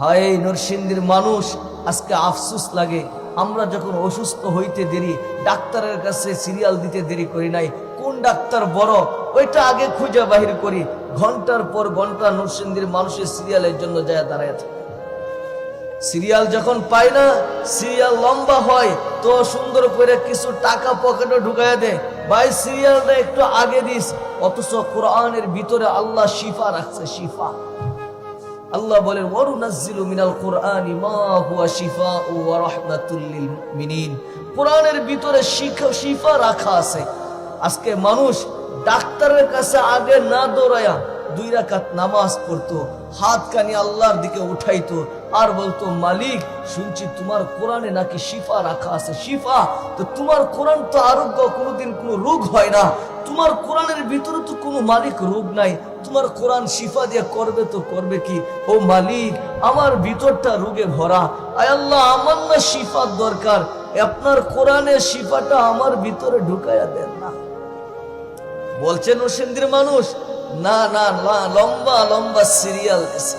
হয় নরসিংদীর মানুষ, আজকে আফসুস লাগে। আমরা যখন অসুস্থ হইতে দেরি, ডাক্তারের কাছে সিরিয়াল দিতে দেরি করি নাই, কোন ডাক্তার বড়? ওইটা আগে খুঁজে বাহির করি। ঘণ্টার পর ঘণ্টা নরসিংদীর মানুষের সিরিয়ালের জন্য যায় দাঁড়ায় থাকে। সিরিয়াল যখন পাই না, সিরিয়াল লম্বা হয়, তো সুন্দর করে কিছু টাকা পকেটে ঢুকায় দে। ভাই, সিরিয়ালটা একটু আগে দিস, অথচ কোরআনের ভিতরে আল্লাহ শিফা রাখছে, শিফা। আল্লাহ বলেন, ওয়ারুনাজ্জিলু মিনাল কোরআনি মা হুয়া শিফাউ ওয়া রাহমাতুল লিল মুমিনিন। কোরআনের ভিতরে শিফা রাখা আছে। আজকে মানুষ ডাক্তারের কাছে আগে না দৌড়ায়া দুই রাকাত নামাজ পড়তো, হাত কানি আল্লাহর দিকে উঠাইতো, আর বলতো, মালিক, শুনছি তোমার কোরআনে নাকি শিফা রাখা আছে। শিফা, তো তোমার কোরআন তো আরোগ্য কোনোদিন কোনো রোগ হয় না। তোমার কোরআনের ভিতরে তো কোনো মালিক রোগ নাই। তোমার কোরআন শিফা দিয়ে করবে তো করবে কি? ও মালিক, আমার ভিতরটা রোগে ভরা। আয় আল্লাহ, আমার না শিফার দরকার। আপনার কোরআনের শিফাটা আমার ভিতরে ঢুকাইয়া দেন না। বলছেন নরসিংদীর মানুষ, না না না, লম্বা লম্বা সিরিয়াল দিছে